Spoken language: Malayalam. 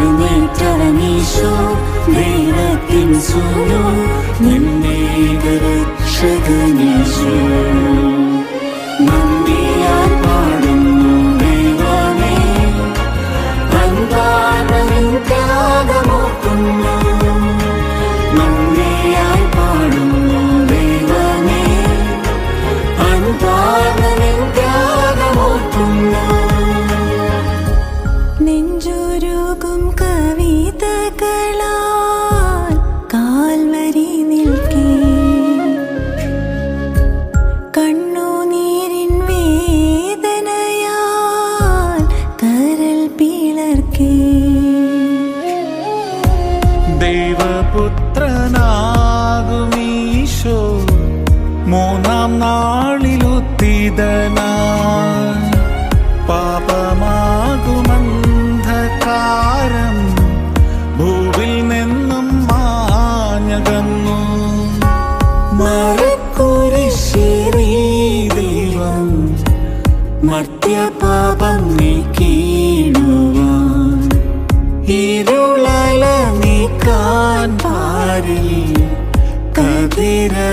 கருணேற்றரணீஷோ தெய்வத்தின் சூனோ நின்னை கருஷகனீஷோ മർത്യപാപം നീക്കിയിടുവാൻ ഇരുളല നീക്കാൻ പാരിൽ കതിരവനവൻ